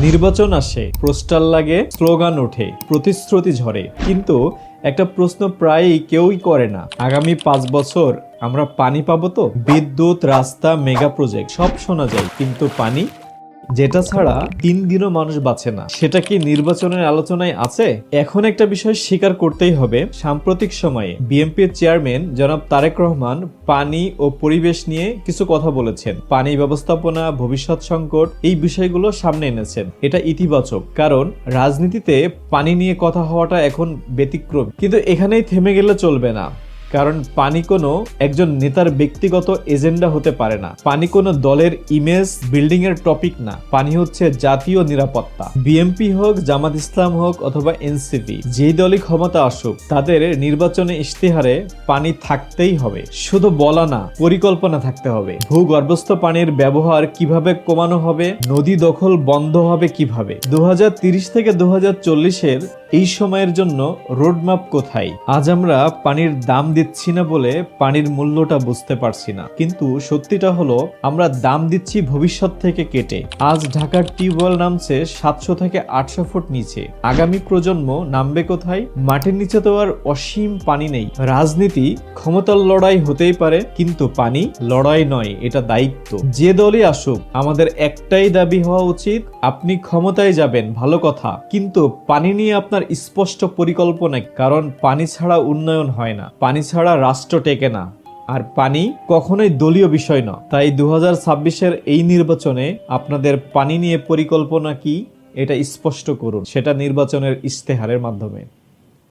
নির্বাচন আসে, পোস্টার লাগে, স্লোগান ওঠে, প্রতিশ্রুতি ঝরে। কিন্তু একটা প্রশ্ন প্রায়ই কেউই করে না। আগামী পাঁচ বছর আমরা পানি পাবো তো? বিদ্যুৎ, রাস্তা, মেগা প্রজেক্ট, সব শোনা যায়। কিন্তু পানি যেটা ছাড়া তিন দিনও মানুষ বাঁচে না। সেটা কি নির্বাচনের আলোচনায় আছে? এখন একটা বিষয় স্বীকার করতেই হবে, সাম্প্রতিক সময়ে বিএনপির চেয়ারম্যান জনাব তারেক রহমান পানি ও পরিবেশ নিয়ে কিছু কথা বলেছেন। পানি ব্যবস্থাপনা, ভবিষ্যৎ সংকট, এই বিষয়গুলো সামনে এনেছেন। এটা ইতিবাচক, কারণ রাজনীতিতে পানি নিয়ে কথা হওয়াটা এখন ব্যতিক্রম। কিন্তু এখানেই থেমে গেলে চলবে না। কারণ পানি কোনো একজন নেতার ব্যক্তিগত এজেন্ডা হতে পারে না। পানি কোনো দলের ইমেজ বিল্ডিং এর টপিক না। পানি হচ্ছে জাতীয় নিরাপত্তা। বিএমপি হোক, জামাত ইসলাম হোক অথবা এনসিপি যেই দলই ক্ষমতা আসুক, তাদের নির্বাচনে ইশতেহারে পানি থাকতেই হবে। শুধু বলা না, পরিকল্পনা থাকতে হবে। ভূগর্ভস্থ পানির ব্যবহার কীভাবে কমানো হবে, নদী দখল বন্ধ হবে কীভাবে? দু থেকে দু হাজার চল্লিশ এর এই সময়ের জন্য রোডম্যাপ কোথায়? আজ আমরা পানির দাম দিচ্ছি না বলে পানির মূল্যটা বুঝতে পারছি না। কিন্তু সত্যিটা হলো, আমরা দাম দিচ্ছি ভবিষ্যৎ থেকে কেটে। আজ ঢাকার টিউবওয়েল নামছে সাতশো থেকে আটশো ফুট নিচে। আগামী প্রজন্ম নামবে কোথায়? মাটির নিচে তো আর অসীম পানি নেই। রাজনীতি ক্ষমতার লড়াই হতেই পারে, কিন্তু পানি লড়াই নয়, এটা দায়িত্ব। যে দলই আসুক, আমাদের একটাই দাবি হওয়া উচিত, আপনি ক্ষমতায় যাবেন, ভালো কথা। কিন্তু পানি নিয়ে আপনার স্পষ্ট পরিকল্পনা কারণ পানি ছাড়া উন্নয়ন হয় না। পানি ছাড়া রাষ্ট্র টেকে না। আর পানি কখনোই দলীয় বিষয় নয়। তাই দু হাজার এই নির্বাচনে আপনাদের পানি নিয়ে পরিকল্পনা কি, এটা স্পষ্ট করুন। সেটা নির্বাচনের ইশতেহারের মাধ্যমে।